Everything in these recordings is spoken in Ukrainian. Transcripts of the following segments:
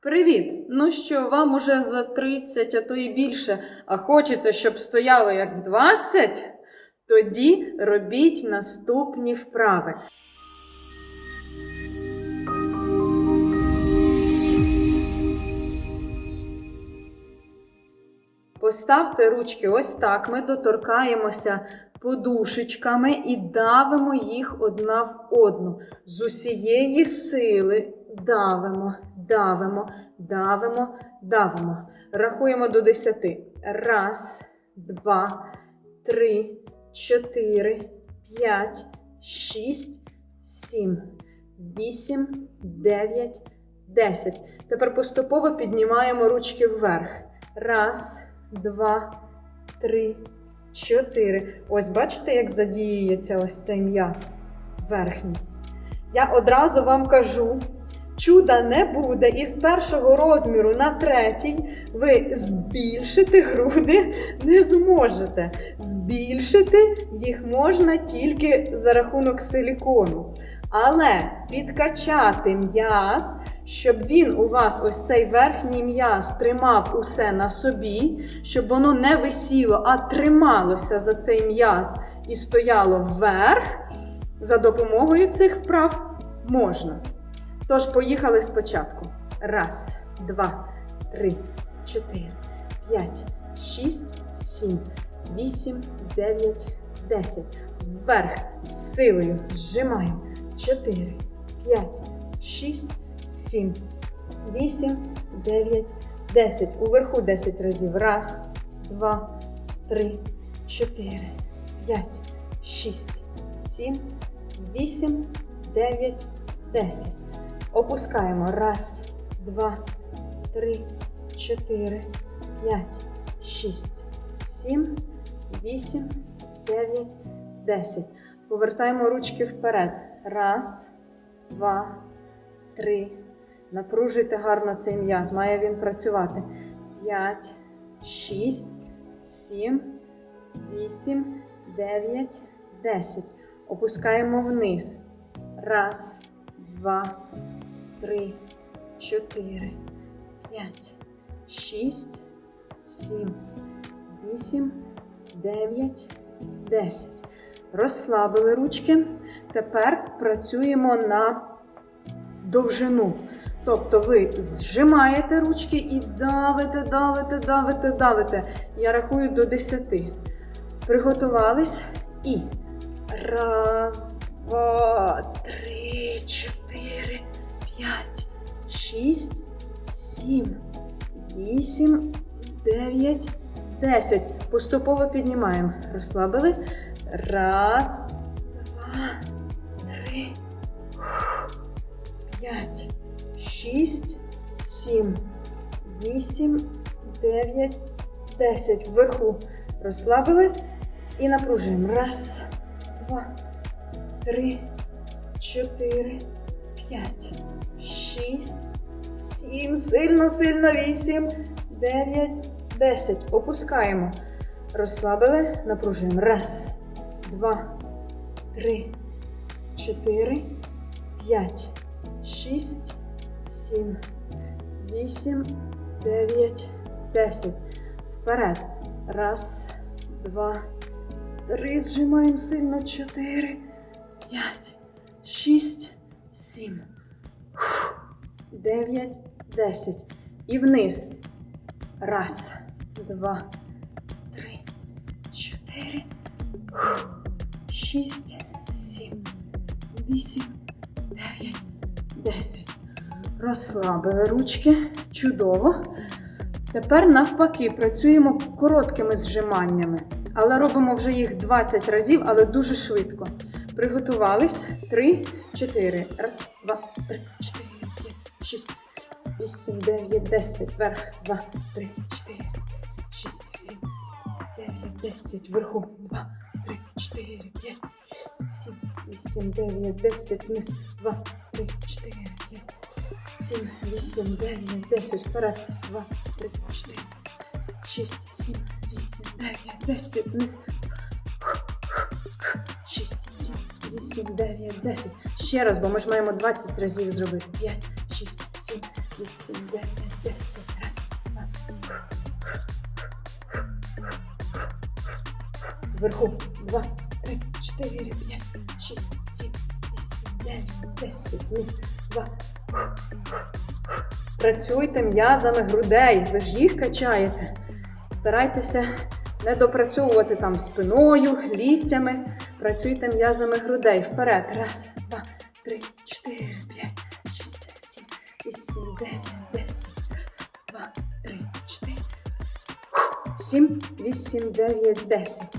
Привіт! Ну що, вам уже за 30, а то і більше, а хочеться, щоб стояло як в 20? Тоді робіть наступні вправи. Поставте ручки ось так. Ми доторкаємося подушечками і давимо їх одна в одну. З усієї сили давимо, давимо, давимо, давимо. Рахуємо до 10. Раз, два, три, чотири, п'ять, шість, сім, вісім, дев'ять, десять. Тепер поступово піднімаємо ручки вверх. Раз, два, три, чотири. Ось бачите, як задіюється ось цей м'яз верхній. Я одразу вам кажу, чуда не буде, і з першого розміру на третій ви збільшити груди не зможете. Збільшити їх можна тільки за рахунок силікону. Але підкачати м'яз, щоб він у вас ось цей верхній м'яз тримав усе на собі, щоб воно не висіло, а трималося за цей м'яз і стояло вверх, за допомогою цих вправ можна. Тож, поїхали спочатку. Раз, два, три, чотири, п'ять, шість, сім, вісім, дев'ять, десять. Вверх силою зжимаємо. Чотири, п'ять, шість, сім, вісім, дев'ять, десять. Уверху десять разів. Раз, два, три, чотири, п'ять, шість, сім, вісім, дев'ять, десять. Опускаємо. Раз, два, три, чотири, п'ять, шість, сім, вісім, дев'ять, десять. Повертаємо ручки вперед. Раз, два, три. Напружуйте гарно цей м'яз. Має він працювати. П'ять, шість, сім, вісім, дев'ять, десять. Опускаємо вниз. Раз, два, три, чотири, п'ять, шість, сім, вісім, дев'ять, десять. Розслабили ручки. Тепер працюємо на довжину. Тобто ви зжимаєте ручки і давите, давите, давите, давите. Я рахую до 10. Приготувались і раз, два, три, чотири, п'ять, шість, сім, вісім, дев'ять, десять. Поступово піднімаємо. Розслабили. Раз, два, три, п'ять, шість, сім, вісім, дев'ять, десять. Вверху розслабили і напружуємо. Раз, два, три, чотири, п'ять, шість, сім. Сильно, сильно, вісім, дев'ять, десять. Опускаємо. Розслабили, напружуємо. Раз, два, три, чотири, п'ять, шість, сім, вісім, дев'ять, десять. Вперед. Раз, два, три. Зжимаємо сильно. Чотири, п'ять, шість, сім, дев'ять, десять. І вниз. Раз, два, три, чотири, шість, сім, вісім, дев'ять, десять. Розслабили ручки. Чудово. Тепер навпаки працюємо короткими зжиманнями, але робимо вже їх 20 разів, але дуже швидко. Приготувались. Три, чотири. Раз, два, три, чотири, п'ять, шість, вісім, дев'ять, десять. Вверх. Два, три, чотири, шість, сім, дев'ять, десять. Вверху. Два, три, чотири, п'ять, сім, вісім, дев'ять, десять. Вниз. Два, три, чотири, п'ять. Сім, вісім, дев'ять, десять. Вперед. Два, три, чотири, шість, сім, вісім, дев'ять, десять. Вниз. Шість, 8, 9, 10. Ще раз, бо ми ж маємо 20 разів зробити. 5, 6, 7, 8, 9, 10. Раз, два. Вверху. 2, 3, 4, 5, 6, 7, 8, 9, 10. Вниз. 2. Працюйте м'язами грудей. Ви ж їх качаєте. Старайтеся не допрацьовувати там спиною, ліктями. Працюйте м'язами грудей. Вперед. Раз, два, три, чотири, п'ять, шість, сім, вісім, дев'ять, десять. Два, три, чотири. Сім, вісім, дев'ять, десять.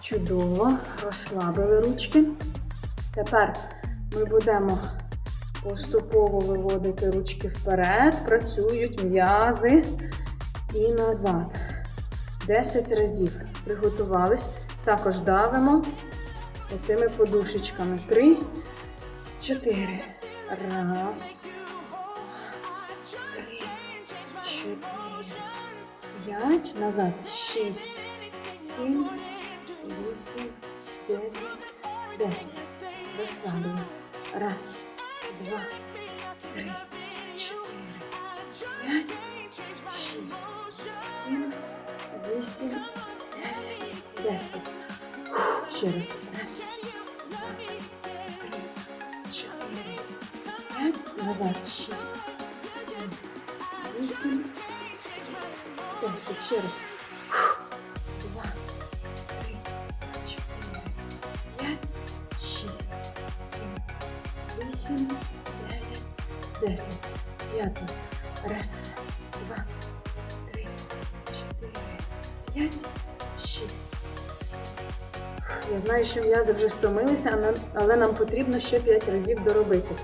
Чудово. Розслабили ручки. Тепер ми будемо поступово виводити ручки вперед. Працюють м'язи і назад. 10 разів. Приготувались. Також давимо оцими подушечками. Три, чотири. Раз. Три, чотири. П'ять. Назад. Шість. Сім. Вісім. Дев'ять. Десять. Розслабили. Раз. Два. Три. Чотири. П'ять. Шість. Сім. Вісім. Дев'ять. Десять. Ще раз. Раз. Два. Три. Чотири. П'ять. Назад. Шість. Сім. Вісім. Десять. Ще раз. Два. Три. Чотири. П'ять. Шість. Сім. Вісім. Дев'ять. Десять. П'ято. Раз. Я знаю, що м'язи вже стомилися, але нам потрібно ще п'ять разів доробити.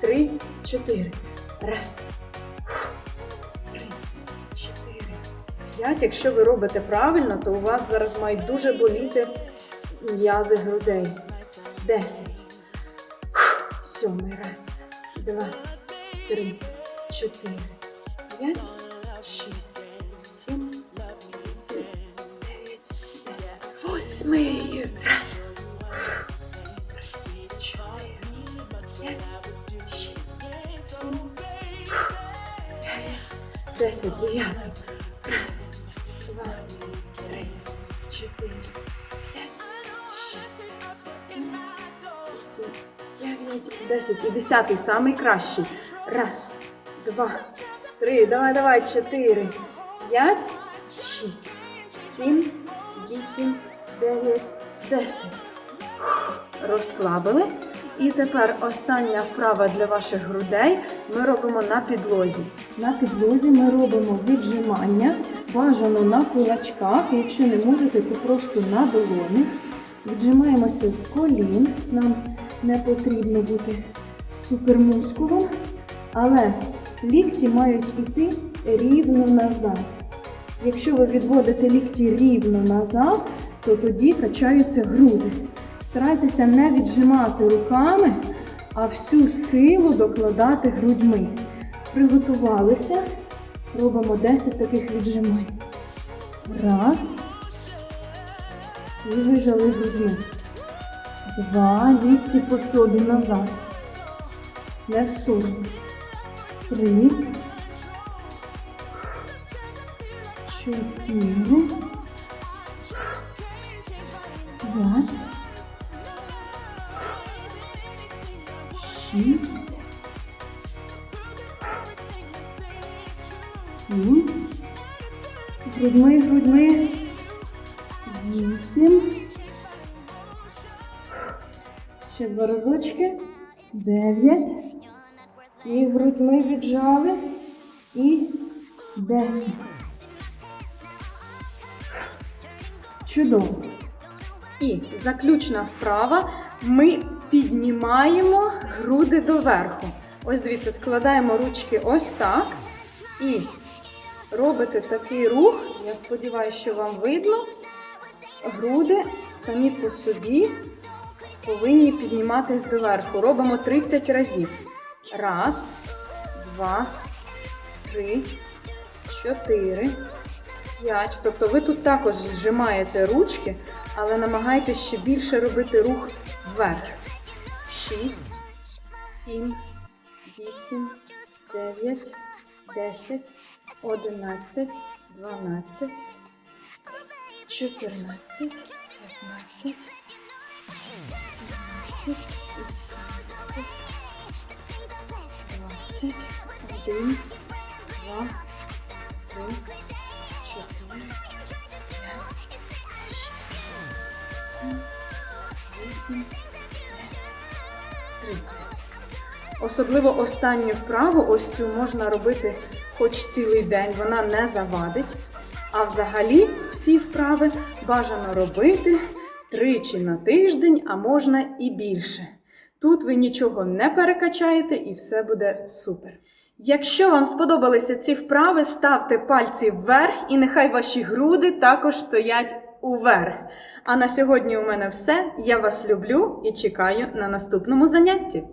Три, чотири. Раз. Три, чотири. П'ять. Якщо ви робите правильно, то у вас зараз мають дуже боліти м'язи грудей. Десять. Сьомий раз. Два, три, чотири, п'ять, шість, сім, вісім, дев'ять, десять. Восьмий. 10, 9. Раз, два, три, чотири, п'ять, шість, сім, вісім, дев'ять, десять. І десятий, самий кращий. Раз, два, три. Давай, давай, чотири, п'ять, шість, сім, вісім, дев'ять, десять. Розслабили. І тепер остання вправа для ваших грудей ми робимо на підлозі. На підлозі ми робимо віджимання, бажано на кулачках. Якщо не можете, то просто на долоні. Віджимаємося з колін. Нам не потрібно бути супермускулом, але лікті мають йти рівно назад. Якщо ви відводите лікті рівно назад, то тоді качаються груди. Старайтеся не віджимати руками, а всю силу докладати грудьми. Приготувалися. Робимо 10 таких віджимань. Раз. І вижали грудьми. Два. Лікті по собі назад. Не в сторону. Три. Чотири. П'ять. Шість. Сім. Грудьми, грудьми. Вісім. Ще два разочки. Дев'ять. І грудьми віджали. І десять. Чудово. І заключна вправа. Ми піднімаємо груди доверху. Ось дивіться, складаємо ручки ось так. І робите такий рух. Я сподіваюся, що вам видно. Груди самі по собі повинні підніматись доверху. Робимо 30 разів. Раз, два, три, чотири, п'ять. Тобто ви тут також зжимаєте ручки, але намагайтесь ще більше робити рух вверх. Шість, сім, вісім, дев'ять, десять, одинадцять, дванадцять, чотирнадцять, 15, 17, 18, 20, 1, 2, 3, 4, 5, 6, 7, 8, 30. Особливо останню вправу, ось цю можна робити хоч цілий день, вона не завадить. А взагалі всі вправи бажано робити тричі на тиждень, а можна і більше. Тут ви нічого не перекачаєте і все буде супер. Якщо вам сподобалися ці вправи, ставте пальці вверх і нехай ваші груди також стоять уверх. А на сьогодні у мене все. Я вас люблю і чекаю на наступному занятті.